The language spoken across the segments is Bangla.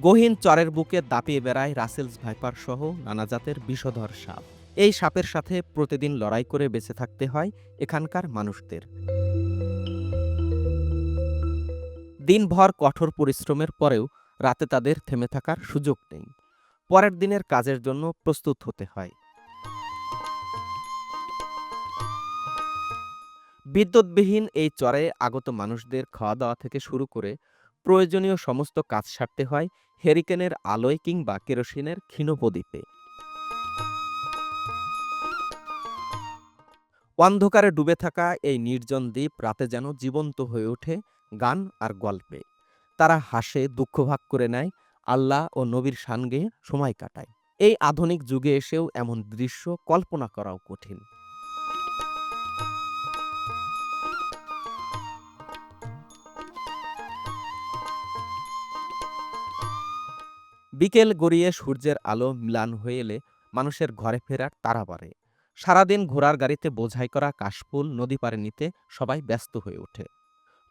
গহীন চরের বুকে দাপিয়ে বেড়ায় রাসেলস ভাইপার সহ নানা জাতের বিষধর সাপ। এই সাপের সাথে প্রতিদিন লড়াই করে বেঁচে থাকতে হয় এখানকার মানুষদের। দিনভর কঠোর পরিশ্রমের পরেও রাতে তাদের থেমে থাকার সুযোগ নেই। পরের দিনের কাজের জন্য প্রস্তুত হতে হয়। বিদ্যুৎবিহীন এই চরে আগত মানুষদের খাওয়া দাওয়া থেকে শুরু করে প্রয়োজনীয় সমস্ত কাজ সারতে হয় হেরিকেনের আলোয় কিংবা কেরোসিনের ক্ষীণ প্রদীপে অন্ধকারে ডুবে থাকা এই নির্জন দ্বীপ রাতে যেন জীবন্ত হয়ে ওঠে গান আর গল্পে। তারা হাসে, দুঃখ ভাগ করে নেয়, আল্লাহ ও নবীর সানগে সময় কাটায়। এই আধুনিক যুগে এসেও এমন দৃশ্য কল্পনা করাও কঠিন। বিকেল গড়িয়ে সূর্যের আলো মিলান হয়ে এলে মানুষের ঘরে ফেরার তাড়া বাড়ে। সারাদিন ঘোড়ার গাড়িতে বোঝাই করা কাশফুল নদী পাড়ে নিতে সবাই ব্যস্ত হয়ে ওঠে।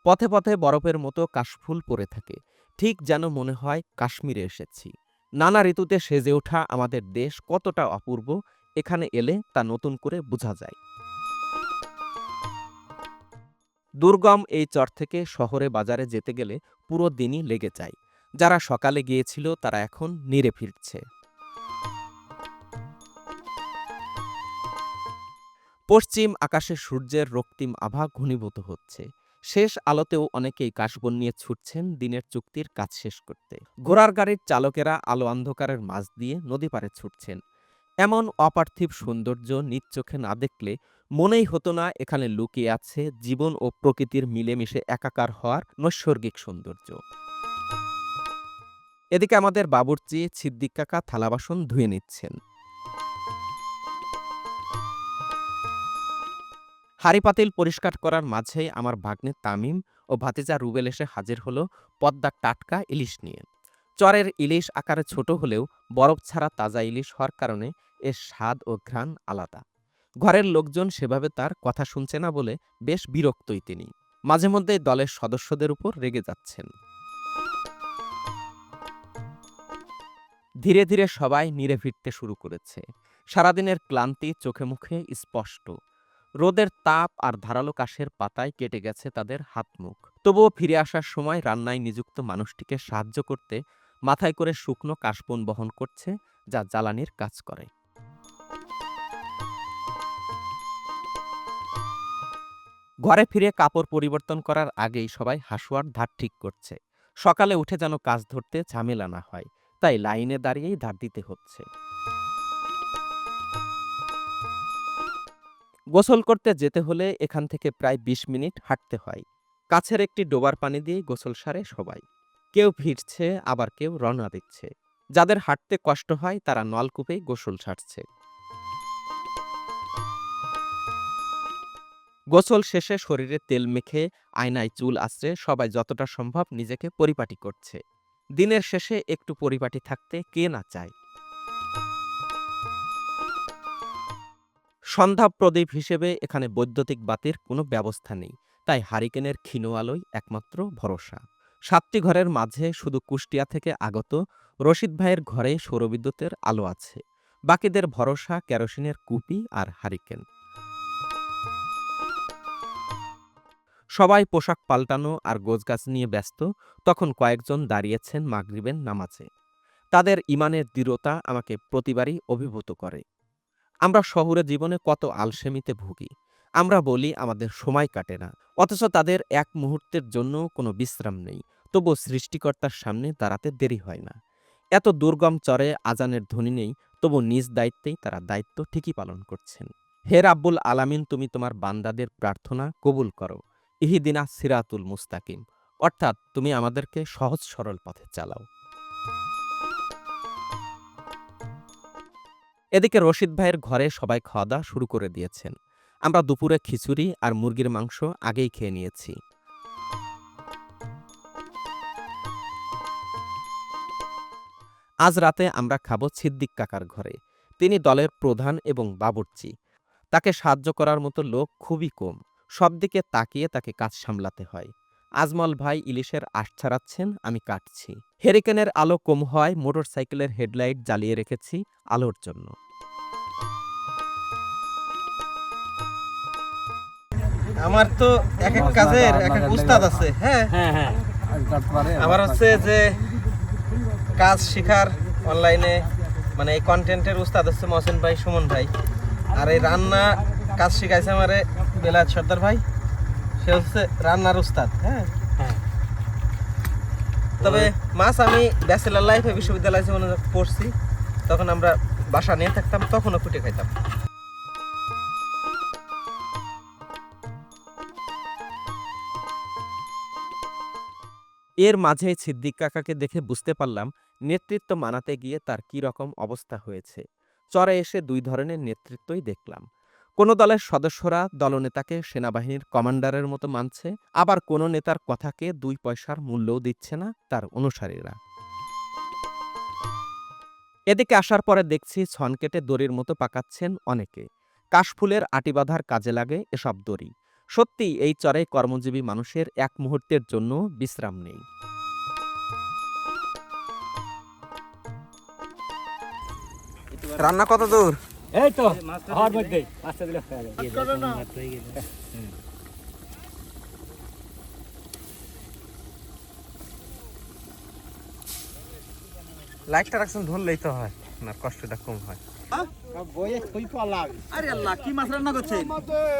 পথে পথে বরফের মতো কাশফুল পরে থাকে। ঠিক যেন মনে হয় কাশ্মীরে এসেছি। নানা ঋতুতে সেজে ওঠা আমাদের দেশ কতটা অপূর্ব, এখানে এলে তা নতুন করে বোঝা যায়। দুর্গম এই চর থেকে শহরে বাজারে যেতে গেলে পুরো দিনই লেগে যায়। যারা সকালে গিয়েছিল তারা এখন নিরে ফিরছে। পশ্চিম আকাশে সূর্যের রক্তিম আভা ঘনীভূত হচ্ছে। শেষ আলোতেও অনেকেই কাশবন নিয়ে ছুটছেন দিনের চুক্তির কাজ শেষ করতে। ঘোড়ার গাড়ির চালকেরা আলো অন্ধকারের মাঝ দিয়ে নদী পারে ছুটছেন। এমন অপার্থিব সৌন্দর্য নিজ চোখে না দেখলে মনেই হতো না এখানে লুকিয়ে আছে জীবন ও প্রকৃতির মিলেমিশে একাকার হওয়ার নৈসর্গিক সৌন্দর্য। এদিকে আমাদের বাবুর্চি ছিদ্দিক কাকা, থালা বাসন ধুয়ে নিচ্ছেন। হাড়ি পাতিল পরিষ্কার করার মাঝেই আমার ভাগ্নে তামিম ও ভাতিজা রুবেল এসে হাজির হলো পদ্মার টাটকা ইলিশ নিয়ে। চরের ইলিশ আকারে ছোট হলেও বরফ ছাড়া তাজা ইলিশ হওয়ার কারণে এর স্বাদ ও ঘ্রাণ আলাদা। ঘরের লোকজন সেভাবে তার কথা শুনছে না বলে বেশ বিরক্তই তিনি। মাঝে মধ্যেই দলের সদস্যদের উপর রেগে যাচ্ছেন। ধীরে ধীরে সবাই নিরে ফিরতে শুরু করেছে। সারাদিনের ক্লান্তি চোখে মুখে স্পষ্ট। রোদের তাপ আর ধারালো কাশের পাতায় কেটে গেছে তাদের হাত মুখ তবুও ফিরে আসার সময় রান্নায় নিযুক্ত মানুষটিকে সাহায্য করতে মাথায় করে শুকনো কাশবন বহন করছে, যা জ্বালানির কাজ করে। ঘরে ফিরে কাপড় পরিবর্তন করার আগেই সবাই হাসুয়ার ধার ঠিক করছে। সকালে উঠে যেন কাজ ধরতে ঝামেলা না হয়। তাই লাইনে দাঁড়িয়েই ধার দিতে হচ্ছে। গোসল করতে যেতে হলে এখান থেকে প্রায় ২০ মিনিট হাঁটতে হয়। কাছের একটি ডোবার পানি দিয়ে গোসল সারে সবাই। কেউ ফিরছে আবার কেউ রওনা দিচ্ছে। যাদের হাঁটতে কষ্ট হয়, তারা নলকূপেই গোসল সারছে। গোসল শেষে শরীরে তেল মেখে, আয়নায় চুল আসছে সবাই যতটা সম্ভব নিজেকে পরিপাটি করছে। দিনের শেষে একটু পরিপাটি থাকতে কে না চায়। সন্ধ্যা প্রদীপ হিসেবে এখানে বৈদ্যুতিক বাতির কোনো ব্যবস্থা নেই, তাই হারিকেনের ক্ষীণ আলোই একমাত্র ভরসা। সাতটি ঘরের মাঝে শুধু কুষ্টিয়া থেকে আগত রশিদ ভাইয়ের ঘরে সৌরবিদ্যুতের আলো আছে, বাকিদের ভরসা কেরোসিনের কুপি আর হারিকেন। সবাই পোশাক পাল্টানো আর গোছগাছ নিয়ে ব্যস্ত, তখন কয়েকজন দাঁড়িয়েছেন মাগরিবের নামাজে। তাদের ইমানের দৃঢ়তা আমাকে প্রতিবারই অভিভূত করে। আমরা শহুরে জীবনে কত আলসেমিতে ভুগি। আমরা বলি আমাদের সময় কাটে না, অথচ তাদের এক মুহূর্তের জন্য কোনো বিশ্রাম নেই তবু সৃষ্টিকর্তার সামনে দাঁড়াতে দেরি হয় না। এত দুর্গম চরে আজানের ধ্বনি নেই, তবু নিজ দায়িত্বেই তারা দায়িত্ব ঠিকই পালন করছেন। হে রাব্বুল আলামিন, তুমি তোমার বান্দাদের প্রার্থনা কবুল করো। ইহিদিনা সিরাতুল মুস্তাকিম। অর্থাৎ তুমি আমাদেরকে সহজ সরল পথে চালাও। এদিকে রশিদ ভাইয়ের ঘরে সবাই খাওয়া দাওয়া শুরু করে দিয়েছেন। আমরা দুপুরে খিচুড়ি আর মুরগির মাংস আগেই খেয়ে নিয়েছি। আজ রাতে আমরা খাব ছিদ্দিক কাকার ঘরে। তিনি দলের প্রধান এবং বাবুর্চি। তাকে সাহায্য করার মতো লোক খুবই কম। সব দিকে তাকিয়ে তাকে কাজ সামলাতে হয়। আজমল ভাই ইলিশের আশ ছাড়াচ্ছেন আমি কাটছি। হেরিকেনের আলো কম হওয়ায় মোটরসাইকেলের হেডলাইট জ্বালিয়ে রেখেছি আলোর জন্য। আমার তো এক এক কাজের এক এক উস্তাদ আছে হ্যাঁ? হ্যাঁ হ্যাঁ। আমার হচ্ছে যে কাজ শেখার অনলাইনে মানে এই কন্টেন্টের উস্তাদ হচ্ছে মহসেন ভাই সুমন ভাই। আর এই রান্না কাজ শিখাইছে আমারে বেলায়েত সর্দার ভাই। সে হচ্ছে রান্নার উস্তাদ হ্যাঁ? হ্যাঁ। তবে মাছ আমি ব্যাচেলার লাইফে বিশ্ববিদ্যালয় যখন পড়ছি তখন আমরা বাসা নিয়ে থাকতাম তখনও কুটে খাইতাম। এর মাঝে সিদ্দিক কাকাকে দেখে বুঝতে পারলাম নেতৃত্ব মানাতে গিয়ে তার কি রকম অবস্থা হয়েছে। চরে এসে দুই ধরনের নেতৃত্বই দেখলাম। কোনো দলের সদস্যরা দলনেতাকে সেনাবাহিনীর কমান্ডারের মতো মানছে, আবার কোনো নেতার কথাকে দুই পয়সার মূল্যও দিচ্ছে না তার অনুসারীরা। এদিকে আসার পরে দেখছি ছন কেটে দড়ির মতো পাকাচ্ছেন অনেকে। কাশফুলের আটি বাঁধার কাজে লাগে এসব দড়ি। সত্যি, এই চরে কর্মজীবী মানুষের এক মুহূর্তের জন্য বিশ্রাম নেই। রান্না কত দূর? এই তো হওয়ার মধ্যে মাছটা দিলে হয়ে যাবে। লাইটটা রাখছেন ধরলেই তো হয় না কষ্টটা কম হয়। আরে আল্লাহ কি মাছ রান্না করছেন?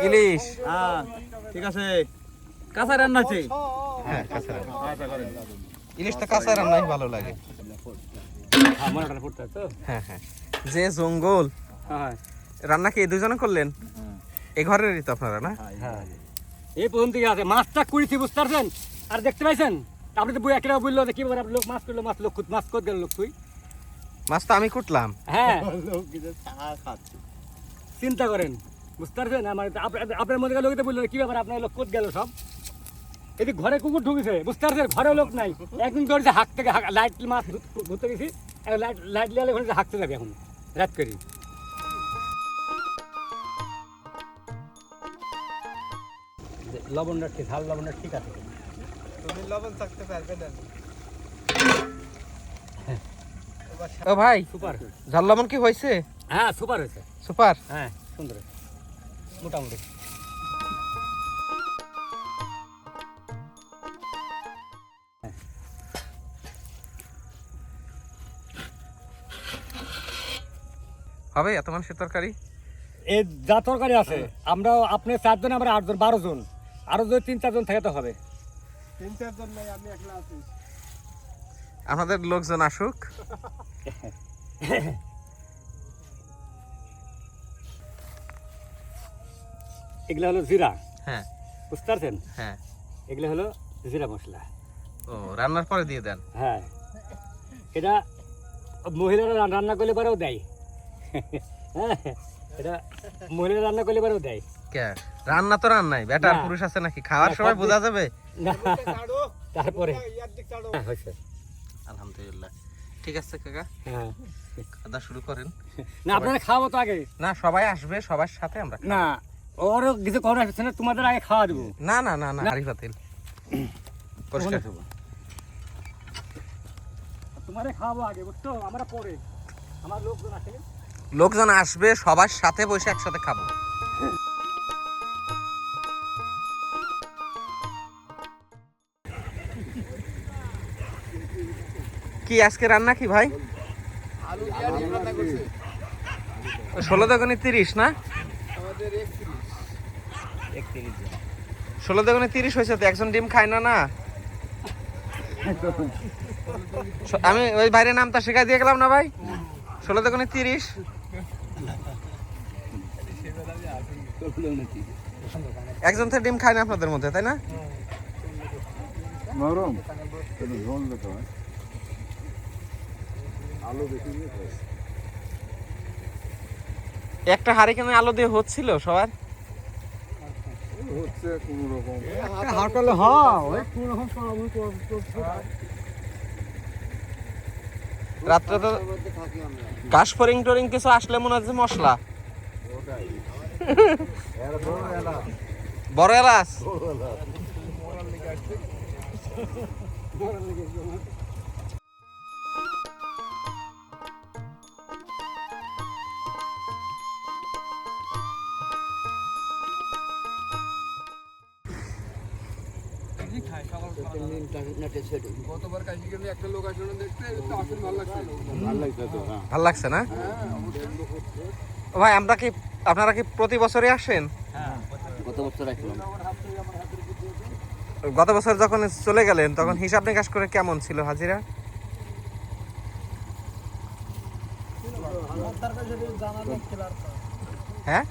ইলিশ। হ্যাঁ ঠিক আছে। কাঁচা রান্না আছে হ্যাঁ কাঁচা রান্না। কাঁচা রান্নাই ভালো লাগে। হ্যাঁ তো। হ্যাঁ হ্যাঁ। যে জঙ্গল হ্যাঁ রান্না কি এই দুজনে করলেন? এ ঘরেরই তো আপনারা না? হ্যাঁ এই পর্যন্ত আছে। মাছটা কুড়িছি বুঝতে পারছেন? আর দেখতে পাইছেন? আপনি তো বই একটা বলল যে কি আপনি লোক মাছ করল মাছ লোক মাছ কত গেল লোক তুই? মাছ তো আমি কুটলাম। হ্যাঁ। চিন্তা করেন বুঝতে পারছেন? আমার আপ- আপনার মধ্যে লোক বলল কি ব্যাপার আপনার লোক কত গেল সব? এদিকে ঘরে কুকুর ঢুকেছে বুঝতে পারছেন? ঘরেও লোক নাই। একদিন ধরেছে হাঁক থেকে লাইট মাছ ধরতে গেছি লাইট লাইট লিয়ালে ঘরে হাঁকতে যাবে এখন রাত করি। লবণটা ঠিক ঝাল লবণটা ঠিক আছে তুমি লবণ থাকতে পারবে না। ও ভাই সুপার। ঝাল লবণ কি হয়েছে? হ্যাঁ সুপার হয়েছে। সুপার? হ্যাঁ সুন্দর মোটামুটি। হবে এত মানুষের তরকারি? এই যা তরকারি আছে আমরা আপনি চারজন আমরা আটজন বারো জন। আরও যদি তিন চারজন থাকে তো হবে। তিন চারজন নাই আমি একলা আছি। আমাদের লোকজন আসুক। এগুলো হলো জিরা। হ্যাঁ। বুঝতে পারছেন? হ্যাঁ। এগুলো হলো জিরা মশলা। ও রান্নার পরে দিয়ে দেন। হ্যাঁ। এটা মহিলারা রান্না করলে পরেও দেয়। হ্যাঁ এটা মহিলারা রান্না করলে পরেও দেয়। কে? রান্না তো রান্নাই বেটার পুরুষ আছে নাকি? খাওয়ার সময় বোঝা যাবে? না তারপরে। হ্যাঁ, আলহামদুলিল্লাহ। ঠিক আছে কাকা? হ্যাঁ। খাওয়া শুরু করেন। না আপনারা খাওয়াবো তো আগে। না সবাই আসবে সবার সাথে আমরা না ওরও কিছু আসছে না তোমাদের আগে খাওয়া দেবো। না না না না পাতিল। পরিষ্কার। তোমারে খাওয়াবো আগে বুঝছ? আমরা পরে। আমার লোকজন লোকজন আসবে সবার সাথে বসে একসাথে খাব। কি আজকে রান্না কি ভাই? ষোলো দোকানে তিরিশ না? ষোলো দোকানে তিরিশ হয়েছে তো, একজন ডিম খায় না না? আমি ওই বাইরের নামটা শেখাই দিয়ে গেলাম না ভাই? ষোলো দোকানে তিরিশ। একজন তো ডিম খায় না আপনাদের মধ্যে, তাই না? নরম একটু ঝোল দিতে হয় আলু বেশি খাই। একটা হারিকেনে আলো দিয়ে হচ্ছিল সবার? হচ্ছে কোনো রকম। হাটলে হ্যাঁ ওই রাত্রে তো ঘাস ফরিং টরিং কিছু আসলে মনে হচ্ছে মশলা। বড় এলাচ। গতবার কাশি ভালো লাগছে। ভালো লাগছে তো হ্যাঁ। ভালো লাগছে না? ভাই আমরা কি আপনারা কি প্রতি বছরই আসেন? গত বছর গত বছর যখন চলে গেলেন তখন হিসাব নিকাশ করে কেমন ছিল হাজিরা? হ্যাঁ?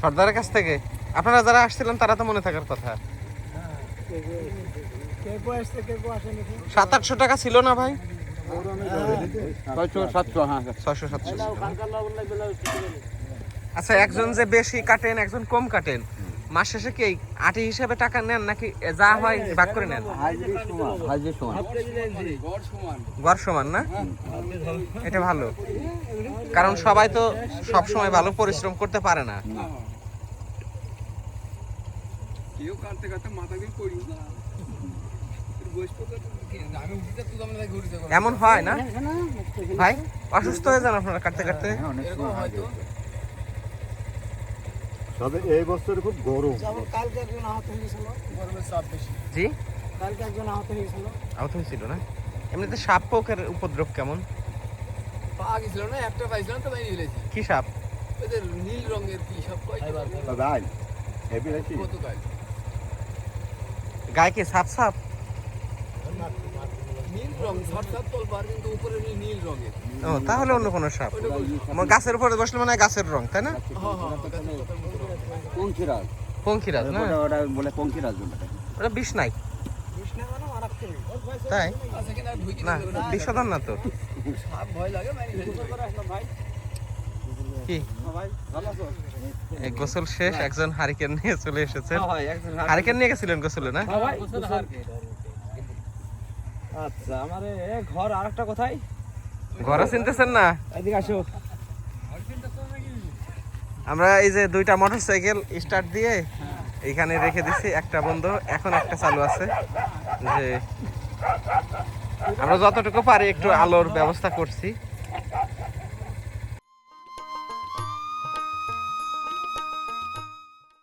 সর্দারের কাছ থেকে। আপনারা যারা আসছিলেন তারা তো মনে থাকার কথা। সাত আটশো টাকা ছিল না ভাই? আচ্ছা একজন যে বেশি কাটেন, একজন কম কাটেন, মাস শেষে কি আটি হিসাবে টাকা নেন নাকি যা হয় ভাগ করে নেন? গড় সমান না? এটা ভালো। কারণ সবাই তো সব সময় ভালো পরিশ্রম করতে পারে না। কেউ কাটতে কাটতে মাথা দিয়ে পড়ি এমন হয় না? ভাই অসুস্থ হয়ে যান আপনারা কাটতে কাটতে। তবে এই বছর খুব গরম। কালকে একজন আহত হয়েছিল। গরমের চাপ বেশি। জি? কালকে একজন আহত হয়েছিল। আহত হয়েছিল না? এমনিতে সাপ পোকের উপদ্রব কেমন? পা গেছিল না একটা পাইছিলাম তো বাইরে ফেলেছি কি সাপ? ওদের নীল রঙের কি কয়? গতকাল গায়ে কি সাপ? সাপ ও তাহলে অন্য কোনো সাপ। আমার গাছের উপরে বসলে মানে গাছের রং তাই না? হ্যাঁ হ্যাঁ। পঙ্খিরাজ। পঙ্খিরাজ না? ওটা বলে পঙ্খিরাজ ওটা বিষ নাই মানে তাই আচ্ছা কিনা না না। না তো। ভয় লাগে কি? গোসল শেষ একজন হারিকেন নিয়ে চলে এসেছেন হারিকেন। নিয়ে গেছিলেন গোসলে না? আচ্ছা আমার ঘর কোথায়? ঘরে চিনতেছেন না? এদিকে আসো। আমরা এই যে দুইটা মোটরসাইকেল স্টার্ট দিয়ে এখানে রেখে দিছি একটা বন্ধ এখন একটা চালু আছে। যে আমরা যতটুকু পারি একটু আলোর ব্যবস্থা করছি।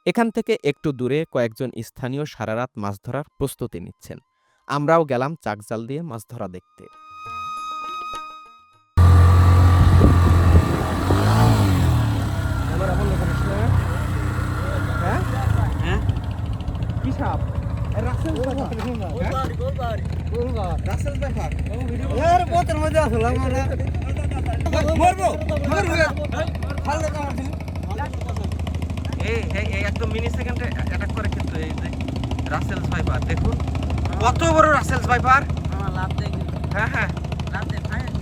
এখান থেকে একটু দূরে কয়েকজন স্থানীয় সারারাত মাছ ধরার প্রস্তুতি নিচ্ছেন। আমরাও গেলাম চাকজাল দিয়ে মাছ ধরা দেখতে। মধ্যে আসলো আমরা মরবো এই এই এই একদম মিনি সেকেন্ডে অ্যাটাক করে কিন্তু এই যে রাসেলস ভাইপার দেখুন। কত বড় রাসেলস ভাইপার হ্যাঁ হ্যাঁ।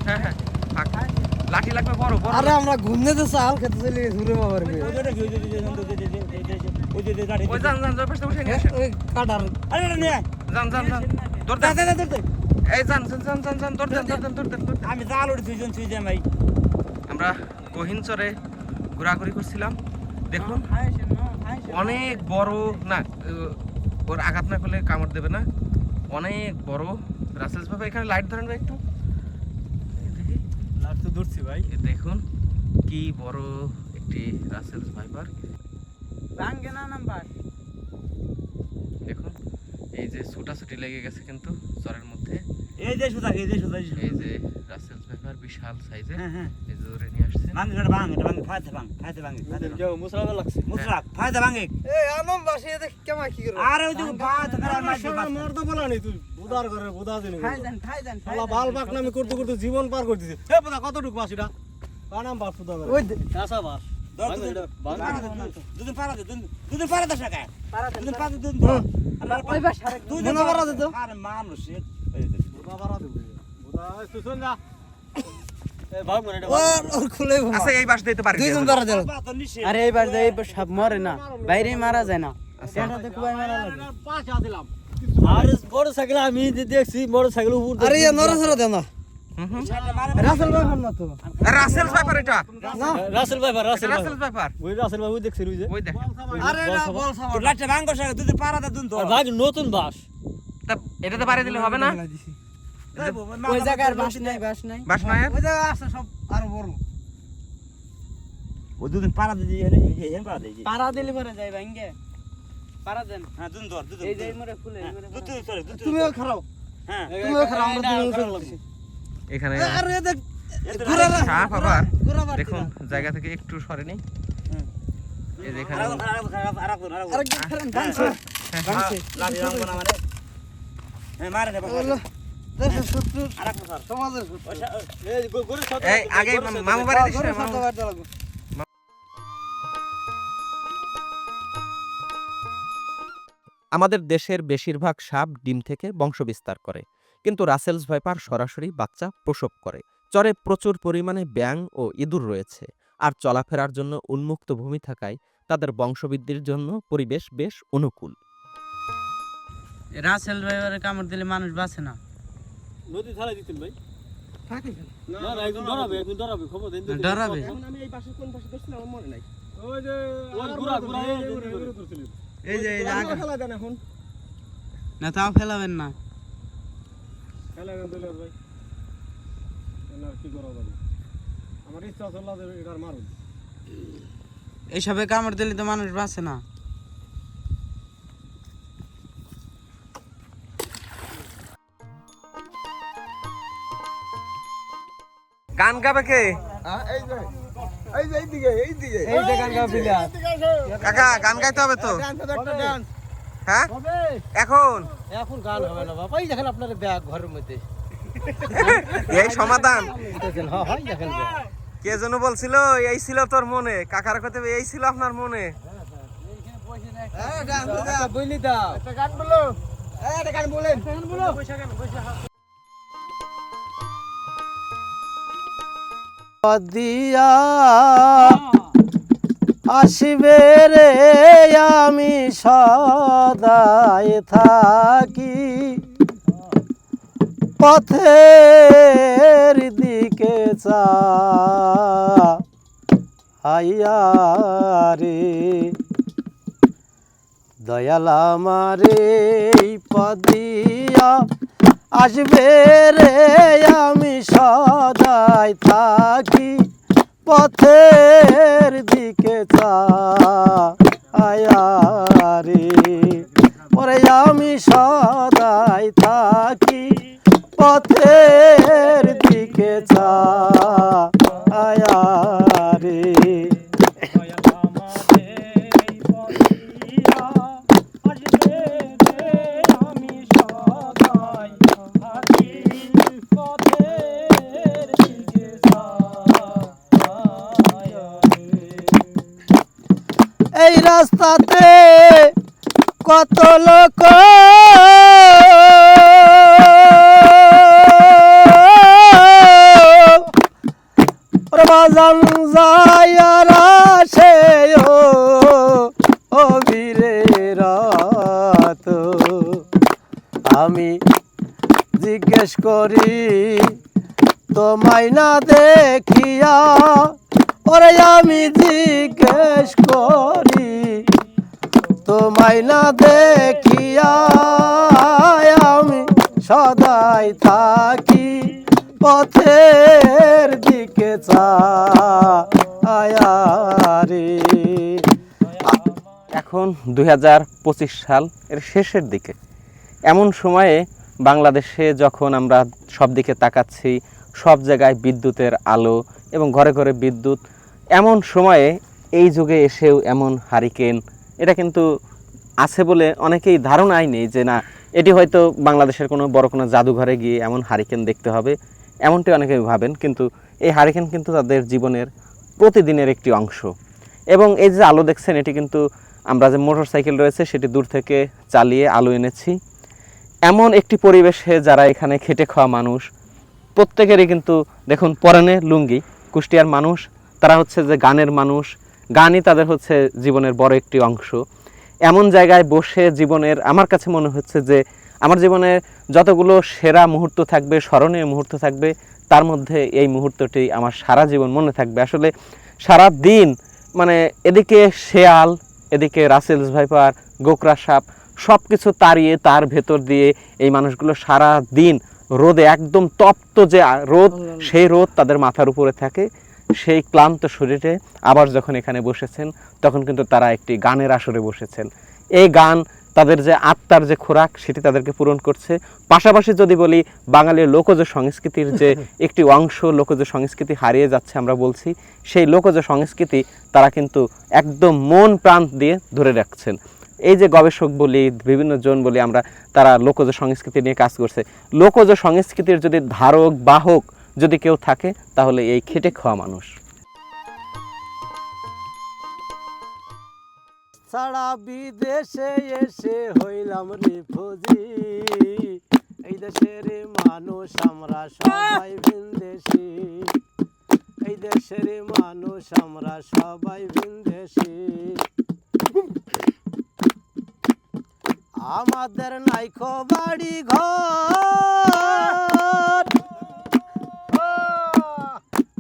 হ্যাঁ হ্যাঁ। লাঠি লাগবে বড় বড়। আরে আমরা ঘুমনে তো চাল খেতে চলে ঘুরে বাবার ওই যান যান ওই পাশে উঠে নিয়ে ওই কাটার। যান যান যান। দৌড় দেন। এই যান যান যান যান যান দৌড় দেন দৌড় দৌড় দৌড় আমি জাল উঠে দুইজন ছুঁই যাই ভাই। আমরা গহিনচরে ঘোরাঘুরি করছিলাম। দেখুন। অনেক বড় না ওর আঘাত না করলে কামড় দেবে না। অনেক বড়। রাসেলস ভাবে এখানে লাইট ধরেন ভাই একটু। লাইট তো ধরছি ভাই। দেখুন কি বড় একটি রাসেলস ভাইপার। দেখুন এই যে ছুটাছুটি লেগে গেছে কিন্তু চরের মধ্যে। এই যে সুতা এই যে সুতা এই যে ভাইপার বিশাল সাইজে হ্যাঁ হ্যাঁ। এই যে নিয়ে আসছে ভাঙ এটা ভাঙ এটা ভাঙ ফাইতে ভাঙ ফাইতে ভাঙ মুসরা লাগছে। মুসরাক ফাইতে ভাঙ। এই আনম বাসিয়ে দেখ কেমন কি করে আর ওই যে বাত করে মাঝে মর্দ বলা নেই তুই বুদার করে বুদা দিন শালা বাল বাক নামে করতে করতে জীবন পার করে দিছে। এ বুদা কতটুকু বাসিটা কানাম বাস বুদা ওই কাঁচা বাস। দুদিন পারা দে দুদিন পারা দে সাকা দুদিন পারা দে দুদিন ওই বাস দুদিন পারা দে তো। আরে মানুষ বুদা বাড়া দেব বুদা তুই শুন যা এ ভাগ মানে ওর খুলে আচ্ছা এই বাস দিতে পারি দুইজন বাড়া দিল আরে এইবার যে এই সাপ মরে না। বাইরে মারা যায় না। এটাতে কুয়ায় মারা লাগে। পাঁচা দিলাম আরে বড় সাইকেল আমি দেখছি বড় সাইকেল উপর আরে এ দেন না। রাসেল ভাই না তো? রাসেল ব্যাপার এটা? রাসেল ভাই রাসেল রাসেল ব্যাপার ওই রাসেল ভাই ওই ওই যে। ওই দেখ আরে না বল সামনে লাটে ভাঙ্গ সাথে দুধের পাড়াতে দুন তো। নতুন বাস। পারে দিলে হবে না? ওই জায়গার বাস নাই বাস নাই বাস নয় ওই জায়গা আছে সব আরও বড় ও দুদিন পাড়া দিয়ে হেন পাড়া দিয়ে পাড়া দিলে পরে যাই ভাঙ্গে পাড়া দেন হ্যাঁ দুন ধর দুন এই যে এই ফুলে এই মোরে সরে তুমিও খারাপ হ্যাঁ তুমিও খারাপ আমরা দুজন এখানে আরে দেখ সাপ আবার দেখুন জায়গা থেকে একটু এই এখানে আরে কি আগে মামু- বাড়ি দিস আমাদের দেশের বেশিরভাগ সাপ ডিম থেকে বংশবিস্তার করে কিন্তু রাসেলস ভাইপার সরাসরি বাচ্চা প্রসব করে। চরে প্রচুর পরিমাণে ব্যাং ও ইঁদুর রয়েছে আর চলাফেরার জন্য উন্মুক্ত ভূমি থাকায় তাদের বংশবৃদ্ধির জন্য পরিবেশ বেশ অনুকূল। রাসেল ভাইবারে কামড় দিলে মানুষ বাঁচে না। নদী থালা দিতেন ভাই। না না একদিন ডরাবে একদিন ডরাবে খবর দেন ডরাবে। এখন আমি এই পাশে কোন পাশে ধরছিলাম আমার মনে নাই। ওই যে ওই গুড়া গুড়া এই যে এই যে এই যে আগা। খেলা দেন এখন। না তাও ফেলাবেন না। খেলা গান ভাই। এলা কি করা যাবে আমার ইচ্ছা এটার মারুন। এইসবে কামড় দিলে তো মানুষ বাঁচে না। গান গাবে কে? এই যে গান গাও প্লেয়ার কাকা গান গাইতে হবে তো। হ্যাঁ এখন? এখন গান হবে না বাবা। এই দেখেন আপনার ব্যাগ ঘরের মধ্যে। এই সমাধান। দেখেন হ্যাঁ হয় কে যেন বলছিল এই ছিল তোর মনে। কাকার কথা এই ছিল আপনার মনে। বইলি দাও। গান বলো। গান বলেন। গান বলো দিয়া আসিবে রে আমি সদায় থাকি। পথের দিকে চা আইয়া রে। দয়াল আমারে পদিয়া আসবে রে আমি সদাই থাকি পথের দিকে আয়ারে ওরে আমি সদাই থাকি পথের দিকে আয়ারে এই রাস্তাতে কত লোক? বাজান যায়ার আসে ও বীরে রাত। আমি জিজ্ঞেস করি, তোমায় না দেখিয়া ওরে আমি জিজ্ঞেস করি, তোমায় না দেখিয়া আমি সদাই থাকি, পথের দিকে চায়ারে। এখন দুই সাল, এর শেষের দিকে। এমন সময়ে বাংলাদেশে যখন আমরা সব দিকে তাকাচ্ছি, সব জায়গায় বিদ্যুতের আলো এবং ঘরে ঘরে বিদ্যুৎ এমন সময়ে এই যুগে এসেও এমন হারিকেন, এটা কিন্তু আছে বলে অনেকেই ধারণাই নেই যে না, এটি হয়তো বাংলাদেশের কোনো বড় কোনো জাদুঘরে গিয়ে এমন হারিকেন দেখতে হবে। এমনটি অনেকেই ভাবেন, কিন্তু এই হারিকেন কিন্তু তাদের জীবনের প্রতিদিনের একটি অংশ। এবং এই যে আলো দেখছেন, এটি কিন্তু আমরা যে মোটর সাইকেল রয়েছে, সেটি দূর থেকে চালিয়ে আলো এনেছি। এমন একটি পরিবেশে যারা এখানে খেটে খাওয়া মানুষ, প্রত্যেকেরই কিন্তু দেখুন পরনে লুঙ্গি, কুষ্টিয়ার মানুষ তারা হচ্ছে যে গানের মানুষ। গানই তাদের হচ্ছে জীবনের বড় একটি অংশ। এমন জায়গায় বসে জীবনের আমার কাছে মনে হচ্ছে যে আমার জীবনে যতগুলো সেরা মুহূর্ত থাকবে স্মরণীয় মুহূর্ত থাকবে তার মধ্যে এই মুহূর্তটি আমার সারা জীবন মনে থাকবে। আসলে সারা দিন মানে এদিকে শেয়াল এদিকে রাসেলস ভাইপার গোকরা সাপ সব কিছু তাড়িয়ে তার ভেতর দিয়ে এই মানুষগুলো সারা দিন রোদে একদম তপ্ত যে রোদ সেই রোদ তাদের মাথার উপরে থাকে। সেই ক্লান্ত শরীরে আবার যখন এখানে বসেছেন তখন কিন্তু তারা একটি গানের আসরে বসেছেন। এই গান তাদের যে আত্মার যে খোরাক সেটি তাদেরকে পূরণ করছে। পাশাপাশি যদি বলি বাঙালির লোকজ সংস্কৃতির যে একটি অংশ লোকজ সংস্কৃতি হারিয়ে যাচ্ছে আমরা বলছি সেই লোকজ সংস্কৃতি তারা কিন্তু একদম মন প্রাণ দিয়ে ধরে রাখছেন। এই যে গবেষক বলি বিভিন্ন জন বলি আমরা তারা লোকজ সংস্কৃতি নিয়ে কাজ করছে। লোকজ সংস্কৃতির যদি ধারক বাহক যদি কেউ থাকে, তাহলে এই খেটে খাওয়া মানুষ। সারা বিদেশে এসে হইলাম রিফুজি। এই দেশের মানুষ আমরা সবাই ভিনদেশি। এই দেশের মানুষ আমরা সবাই ভিনদেশি। আমাদের নাইকো বাড়ি ঘর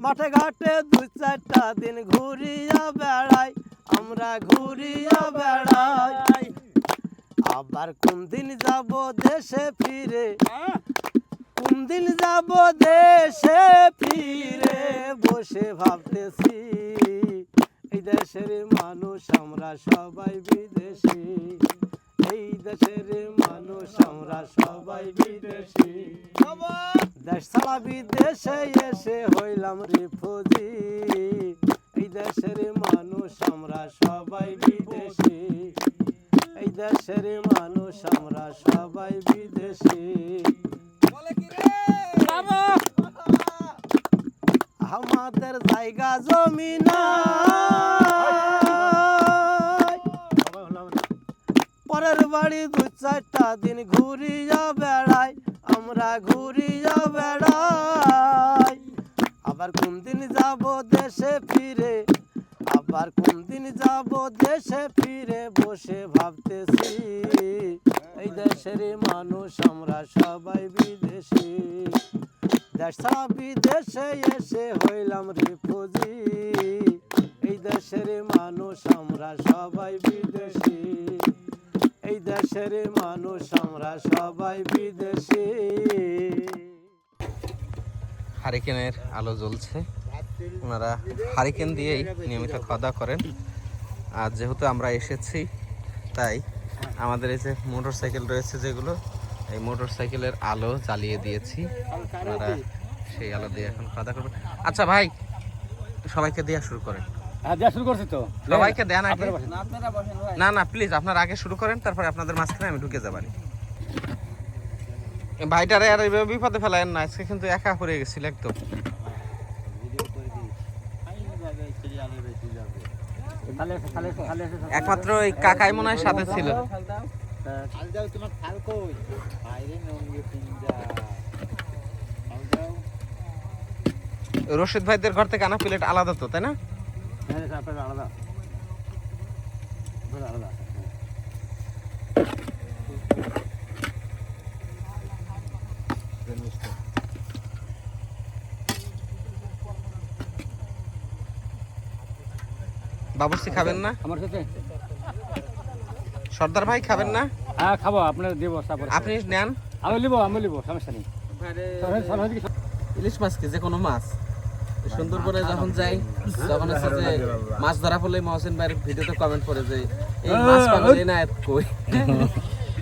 মাঠে ঘাটে দু চারটা দিন ঘুরিয়া বেড়াই, আমরা ঘুরিয়া বেড়াই। আবার কোন দিন যাব দেশে ফিরে কোন দিন যাব দেশে ফিরে, বসে ভাবতেছি, এই দেশের মানুষ, আমরা সবাই বিদেশি। এই দেশের মানুষ আমরা সবাই বিদেশি। দেশ ছাড়া বিদেশে এসে হইলাম রিফুজি। এই দেশের মানুষ আমরা সবাই বিদেশি। এই দেশের মানুষ আমরা সবাই বিদেশি। আমাদের জায়গা জমি নাই পরের বাড়ি দু চারটা দিন ঘুরিয়া বেড়াই, আমরা ঘুরিয়া বেড়াই। আবার কোন দিন যাব দেশে ফিরে, আবার কোন দিন যাব দেশে ফিরে, বসে ভাবতেছি, এই দেশের মানুষ, আমরা সবাই বিদেশি। দেশ বিদেশে এসে হইলাম রিফুজি, এই দেশের মানুষ, আমরা সবাই বিদেশি। এই দেশের মানুষ, আমরা সবাই বিদেশি। হারিকেনের আলো জ্বলছে। ওনারা হারিকেন দিয়েই নিয়মিত খাওয়া করেন। আর যেহেতু আমরা এসেছি, তাই আমাদের এই যে মোটর সাইকেল রয়েছে যেগুলো, এই মোটর সাইকেলের আলো জ্বালিয়ে দিয়েছি। ওনারা সেই আলো দিয়ে এখন খাওয়া করবেন। আচ্ছা ভাই সবাইকে দেওয়া শুরু করেন। শুরু করছি তো। সবাইকে দেন আগে। না না প্লিজ আপনারা আগে শুরু করেন তারপরে আপনাদের মাঝখানে আমি ঢুকে যাবানি ভাইটারে আর এইভাবে বিপদে ফেলায়েন না আজকে কিন্তু একা পড়ে গেছিল একদম। একমাত্র ওই কাকাই মনে হয় সাথে ছিল। রশিদ ভাইদের ঘর থেকে আনা প্লেট আলাদা তো তাই না? আলাদা বাবুর্চি খাবেন না? আমার সাথে? সর্দার ভাই খাবেন না? হ্যাঁ খাব আপনার দেবো তারপরে আপনি নেন। আমি লিবো আমি লিবো সমস্যা নেই। ইলিশ মাছ কি যে কোনো মাছ? সুন্দরবনে যখন যাই তখন হচ্ছে যে মাছ ধরা পড়লে মহসিন ভাইয়ের ভিডিওতে কমেন্ট করে যে এই মাছ এই না এত কই?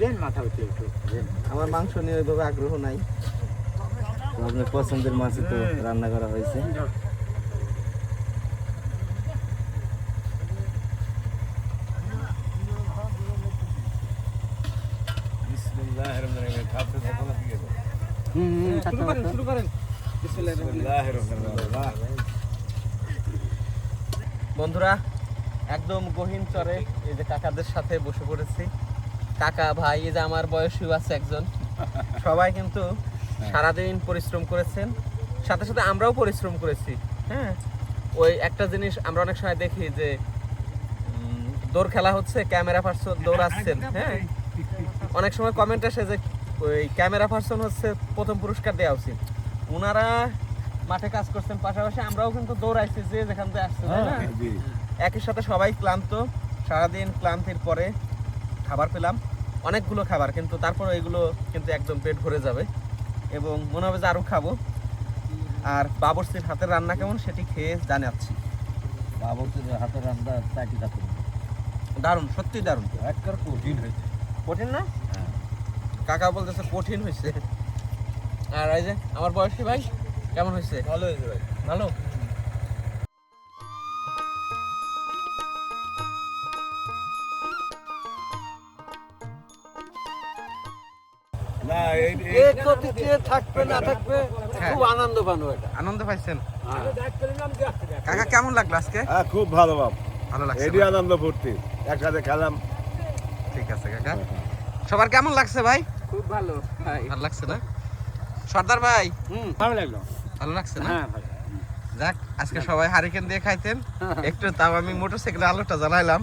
দেন মাথা উঠে একটু দেন। আমার মাংস নিয়ে ওইভাবে আগ্রহ নাই। আপনার পছন্দের মাছই তো রান্না করা হয়েছে। শুরু করেন শুরু করেন। বন্ধুরা একদম গহীন চরে এই যে কাকাদের সাথে বসে পড়েছি। কাকা ভাই এই যে আমার বয়সীও আছে একজন সবাই কিন্তু সারাদিন পরিশ্রম করেছেন। সাথে সাথে আমরাও পরিশ্রম করেছি হ্যাঁ। ওই একটা জিনিস আমরা অনেক সময় দেখি যে দৌড় খেলা হচ্ছে ক্যামেরা পার্সন দৌড়াচ্ছেন হ্যাঁ। অনেক সময় কমেন্ট আসে যে ওই ক্যামেরা পার্সন হচ্ছে প্রথম পুরস্কার দেওয়া উচিত। ওনারা মাঠে কাজ করছেন পাশাপাশি আমরাও কিন্তু দৌড়াইছি যে যেখান থেকে আসছে তাই না? একই সাথে সবাই ক্লান্ত সারাদিন ক্লান্তির পরে খাবার পেলাম অনেকগুলো খাবার কিন্তু তারপরে এগুলো কিন্তু একদম পেট ভরে যাবে এবং মনে হবে যে আরও খাব। আর বাবরসির হাতের রান্না কেমন সেটি খেয়ে জানাচ্ছি। বাবুর হাতের রান্না চাটি কাপড় দারুণ? সত্যি দারুণ। একবার কঠিন হয়েছে। কঠিন না? কাকা বলতেছে কঠিন হয়েছে। আর এই যে আমার বয়সী ভাই? কেমন হয়েছে? ভালো হয়েছে ভাই। ভালো? থাকবে না থাকবে হ্যাঁ। খুব আনন্দ পানো এটা। আনন্দ পাইছেন? দায়িত্ব নিলাম যে আসতে দেখ। কাকা কেমন লাগল আজকে? হ্যাঁ খুব ভালো বাপ। ভালো লাগছে আনন্দ ফুর্তি। একসাথে খেলাম। ঠিক আছে কাকা। সবার কেমন লাগছে ভাই? খুব ভালো ভাই। ভালো লাগছে না? সর্দার ভাই। হুম। ভালো লাগল। ভালো লাগছে না? হ্যাঁ ভালো যাক আজকে সবাই হারিকেন দিয়ে খাইতেন। একটু তাও আমি মোটরসাইকেলে আলোটা জ্বালাইলাম।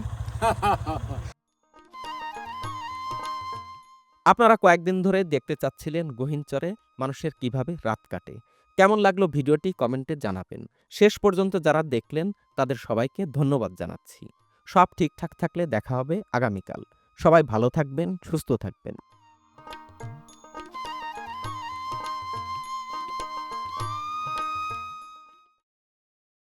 আপনারা কয়েকদিন ধরে দেখতে চাচ্ছিলেন গহীনচরে মানুষের কীভাবে রাত কাটে। কেমন লাগল ভিডিওটি কমেন্টে জানাবেন। শেষ পর্যন্ত যারা দেখলেন তাদের সবাইকে ধন্যবাদ জানাচ্ছি। সব ঠিকঠাক থাকলে দেখা হবে আগামীকাল। সবাই ভালো থাকবেন সুস্থ থাকবেন।